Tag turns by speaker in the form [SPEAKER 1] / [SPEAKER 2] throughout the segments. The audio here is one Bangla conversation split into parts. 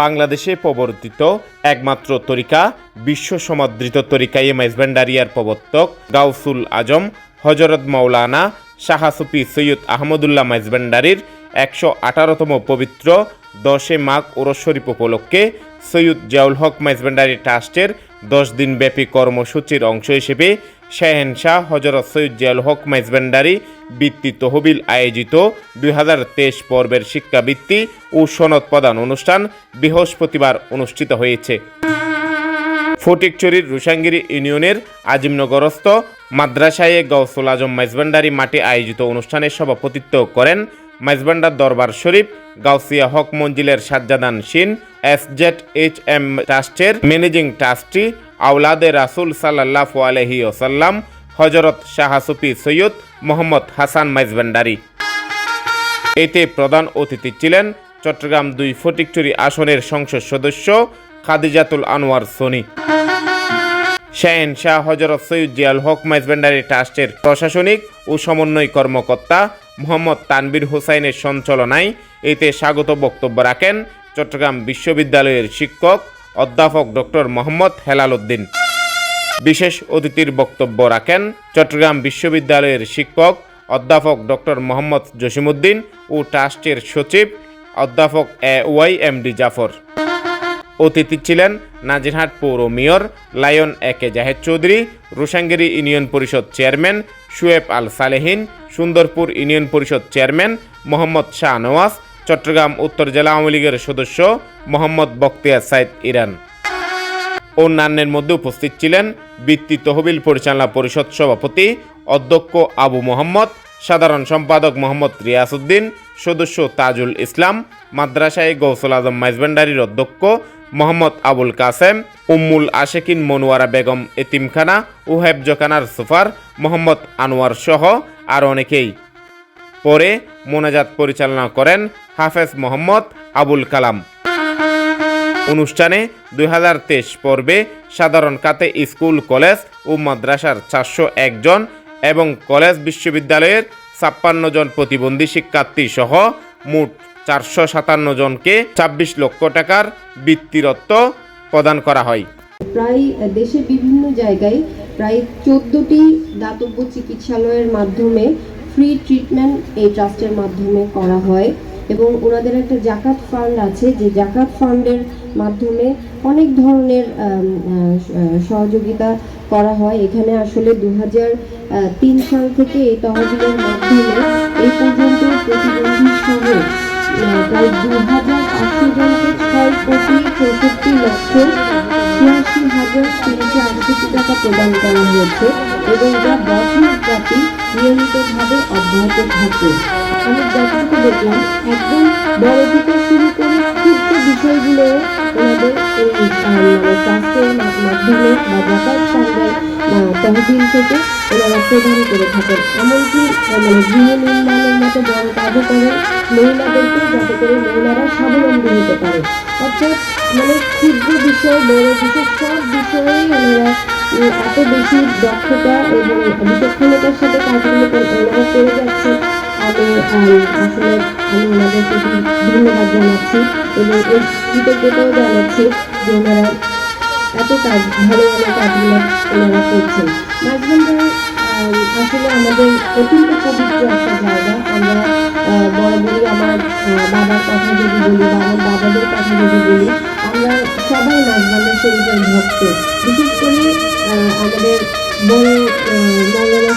[SPEAKER 1] বাংলাদেশে প্রবর্তিত একমাত্র তরিকা, বিশ্ব সমাদৃত তরিকা এ মাইজবান্ডারিয়ার প্রবর্তক গাউসুল আজম, হজরত মাওলানা শাহাসুফি সৈয়দ আহমদুল্লাহ মাইজবান্ডারির একশো আঠারোতম পবিত্র দশে মাঘ ওরস শরীফ উপলক্ষে সৈয়দ জিয়াউল হক মাইজবান্ডারি ট্রাস্টের দশ দিনব্যাপী কর্মসূচির অংশ হিসেবে শাহেনশাহ হজরত সৈয়দ জিয়াউল হক মাইজবান্ডারি বৃত্তি তহবিল আয়োজিত দুই হাজার তেইশ পর্বের শিক্ষাবৃত্তি ও সনদ প্রদান অনুষ্ঠান বৃহস্পতিবার অনুষ্ঠিত হয়েছে। ফটিকচুরির রুসাঙ্গিরি ইউনিয়নের আজিমনগরস্থ মাদ্রাসায়ে গৌসুল আজম মাইজবান্ডারি মাঠে আয়োজিত অনুষ্ঠানে সভাপতিত্ব করেন মাইজবান্ডার দরবার শরীফ, গাউসিয়া হক মঞ্জিলের সাজ্জাদান শিন, এস জেড এইচ এম ট্রাস্টের ম্যানেজিং ট্রাস্টি আউলাদে রাসুল সাল্লাহ আলহি ওসাল্লাম হজরত শাহাসুফি সৈয়দ মোহাম্মদ হাসান মাইজবান্ডারি। এতে প্রধান অতিথি ছিলেন চট্টগ্রাম দুই ফটিকচুরি আসনের সংসদ সদস্য খাদিজাতুল আনোয়ার সোনি। শাহেন শাহ হজরত সৈয়দ জিয়াল হক মাইজবেন্ডারি ট্রাস্টের প্রশাসনিক ও সমন্বয় কর্মকর্তা মোহাম্মদ তানবির হোসাইনের সঞ্চালনায় এতে স্বাগত বক্তব্য রাখেন চট্টগ্রাম বিশ্ববিদ্যালয়ের শিক্ষক অধ্যাপক ডক্টর মোহাম্মদ হেলাল উদ্দিন। বিশেষ অতিথির বক্তব্য রাখেন চট্টগ্রাম বিশ্ববিদ্যালয়ের শিক্ষক অধ্যাপক ডক্টর মোহাম্মদ জসিমুদ্দিন ও ট্রাস্টের সচিব অধ্যাপক A Y M D Zafar. অতিথি ছিলেন নাজিরহাট পৌর mayor lion A K Zahed Chowdhury Rusangiri union Parishad chairman Shoaib Al Salehin, Sundarpur union Parishad chairman Mohammad Shah Nawaz, Chattogram উত্তর জেলা আওয়ামী লীগের সদস্য মোহাম্মদ বক্তিয়ার সাইদ ইরান। অন্যান্যের মধ্যে উপস্থিত ছিলেন বৃত্তি তহবিল পরিচালনা পরিষদ সভাপতি অধ্যক্ষ আবু মোহাম্মদ সাধারণ সম্পাদক মোহাম্মদ রিয়াসউদ্দিন সদস্য তাজুল ইসলাম, মাদ্রাসায় গৌসল আজম মাইজবান্ডারির অধ্যক্ষ মোহাম্মদ আবুল কাসেম, উম্মুল আশেকিন মনোয়ারা বেগম এতিমখানা ও হেফজখানার সুফার, মোহাম্মদ আনোয়ার সহ আর অনেকেই। পরে মোনাজাত পরিচালনা করেন হাফেজ মোহাম্মদ আবুল কালাম। অনুষ্ঠানে দুই হাজার তেইশ পর্বে সাধারণ কাতে স্কুল, কলেজ ও মাদ্রাসার চারশো একজন এবং কলেজ বিশ্ববিদ্যালয়ের ছাপ্পান্ন জন প্রতিবন্ধী শিক্ষার্থী সহ মোট চারশো সাতান্ন জনকে ছাব্বিশ লক্ষ টাকার বৃত্তিরত্ব প্রদান করা হয়।
[SPEAKER 2] প্রায় দেশে বিভিন্ন জায়গায় প্রায় চোদ্দোটি দাতব্য চিকিৎসালয়ের মাধ্যমে ফ্রি ট্রিটমেন্ট এই ট্রাস্টের মাধ্যমে করা হয় এবং ওনাদের একটা জাকাত ফান্ড আছে। যে জাকাত ফান্ডের মাধ্যমে অনেক ধরনের সহযোগিতা করা হয়। এখানে আসলে দু হাজার তিন সাল থেকে এই তহবিলের মাধ্যমে এই পর্যন্ত প্রতিবন্ধী সহ প্রায় দু হাজার পাঁচশো জনকে ছয় কোটি চৌষট্টি লক্ষ ছিয়াশি হাজার তিনশো আটষট্টি টাকা প্রদান করা হয়েছে এবং যা বছর ব্যাপী নিয়মিতভাবে অব্যাহত থাকে। আমি যতটুকু দেখলাম, একদম বড় থেকে মানে মা- মাধ্যমে বা ফান্ডের আহ, তহবিল থেকে ওনারা প্রদান করে থাকেন এমনকি মানে গৃহ নির্মাণের মতো বড় কাজও করেন মহিলাদেরকে যাতে করে মহিলারা স্বাবলম্বী হতে পারে অর্থাৎ মানে ক্ষুদ্র বিষয় বড় বিষয় সব বিষয়েই ওনারা এত বেশি দক্ষতা এবং বিচক্ষণতার সাথে কাজগুলো ওনারা করে যাচ্ছে আমি আসলে আমি ওনাদের ধন্যবাদ জানাচ্ছি এবং কৃতজ্ঞতাও জানাচ্ছি এত কাজ ভালোভাবে কাজগুলো ওনারা করছেন। মাঝখানটা আসলে আমাদের অত্যন্ত পবিত্র একটা জায়গা। আমরা বরাবরই আমার বাবার কথা যদি বলি বা আমার বাবাদের কথা যদি বলি, আমরা সবাই নাজবান্ডা শরীফের ভক্ত। বিশেষ করে আমাদের বড় মৌলানা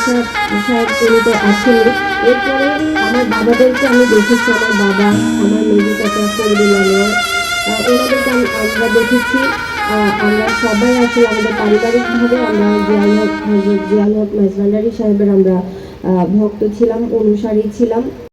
[SPEAKER 2] সাহেব তিনি তো আছেন এরপরে আমার বাবাদেরকে আমি দেখেছি, আমার বাবা আমার মেজু কাকা ফরিদুল আনোয়ার ওনাদেরকে আমরা দেখেছি। আমরা সবাই আসলে আমাদের পারিবারিকভাবে, আমরা জিয়াল হক মেজবান্ডারি সাহেবের আমরা ভক্ত ছিলাম, অনুসারী ছিলাম।